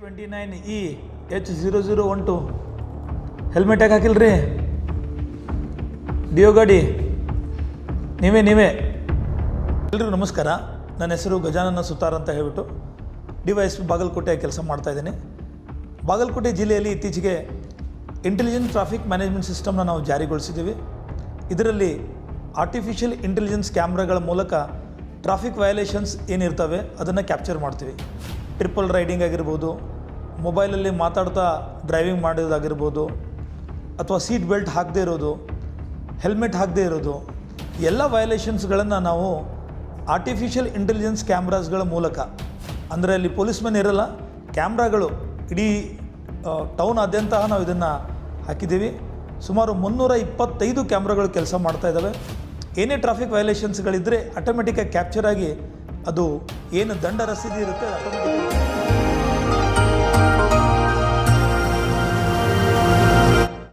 Twenty nine E H zero zero one two helmet ಯಾಕೆ ಹಾಕಿಲ್ರಿ Dio ಗಾಡಿ. ನೀವೇ ನೀವೇ. ಎಲ್ರಿಗೂ ನಮಸ್ಕಾರ. ನನ್ನ ಹೆಸರು ಗಜಾನನ ಸುತಾರ್ ಅಂತ ಹೇಳ್ಬಿಟ್ಟು D Y S P Bagalkote ಕೆಲಸ ಮಾಡ್ತಾಯಿದ್ದೀನಿ ಬಾಗಲಕೋಟೆ ಜಿಲ್ಲೆಯಲ್ಲಿ ಇತ್ತೀಚೆಗೆ ಇಂಟೆಲಿಜೆಂಟ್ ಟ್ರಾಫಿಕ್ ಮ್ಯಾನೇಜ್ಮೆಂಟ್ ಸಿಸ್ಟಮ್ನ ನಾವು ಜಾರಿಗೊಳಿಸಿದ್ದೀವಿ. ಇದರಲ್ಲಿ ಆರ್ಟಿಫಿಷಿಯಲ್ ಇಂಟೆಲಿಜೆನ್ಸ್ ಕ್ಯಾಮ್ರಾಗಳ ಮೂಲಕ ಟ್ರಾಫಿಕ್ ವಯೋಲೇಷನ್ಸ್ ಏನಿರ್ತವೆ, ಅದನ್ನು ಕ್ಯಾಪ್ಚರ್ ಮಾಡ್ತೀವಿ. ಟ್ರಿಪಲ್ ರೈಡಿಂಗ್ ಆಗಿರ್ಬೋದು, ಮೊಬೈಲಲ್ಲಿ ಮಾತಾಡ್ತಾ ಡ್ರೈವಿಂಗ್ ಮಾಡೋದಾಗಿರ್ಬೋದು, ಅಥವಾ ಸೀಟ್ ಬೆಲ್ಟ್ ಹಾಕದೇ ಇರೋದು, ಹೆಲ್ಮೆಟ್ ಹಾಕದೇ ಇರೋದು, ಎಲ್ಲ ವಯಲೇಷನ್ಸ್ಗಳನ್ನು ನಾವು ಆರ್ಟಿಫಿಷಿಯಲ್ ಇಂಟೆಲಿಜೆನ್ಸ್ ಕ್ಯಾಮ್ರಾಸ್ಗಳ ಮೂಲಕ, ಅಂದರೆ ಅಲ್ಲಿ ಪೊಲೀಸ್ಮನ್ ಇರಲ್ಲ, ಕ್ಯಾಮ್ರಾಗಳು ಇಡೀ ಟೌನಾದ್ಯಂತ ನಾವು ಇದನ್ನು ಹಾಕಿದ್ದೀವಿ. ಸುಮಾರು ಮುನ್ನೂರ ಇಪ್ಪತ್ತೈದು ಕ್ಯಾಮ್ರಾಗಳು ಕೆಲಸ ಮಾಡ್ತಾ ಇದ್ದಾವೆ ಏನೇ ಟ್ರಾಫಿಕ್ ವಯಲೇಷನ್ಸ್ಗಳಿದ್ದರೆ ಆಟೋಮೆಟಿಕ್ಕಾಗಿ ಕ್ಯಾಪ್ಚರ್ ಆಗಿ ಅದು ಏನು ದಂಡ ರಸೀದಿ ಇರುತ್ತೆ ಆಟೋಮೆಟಿಕ್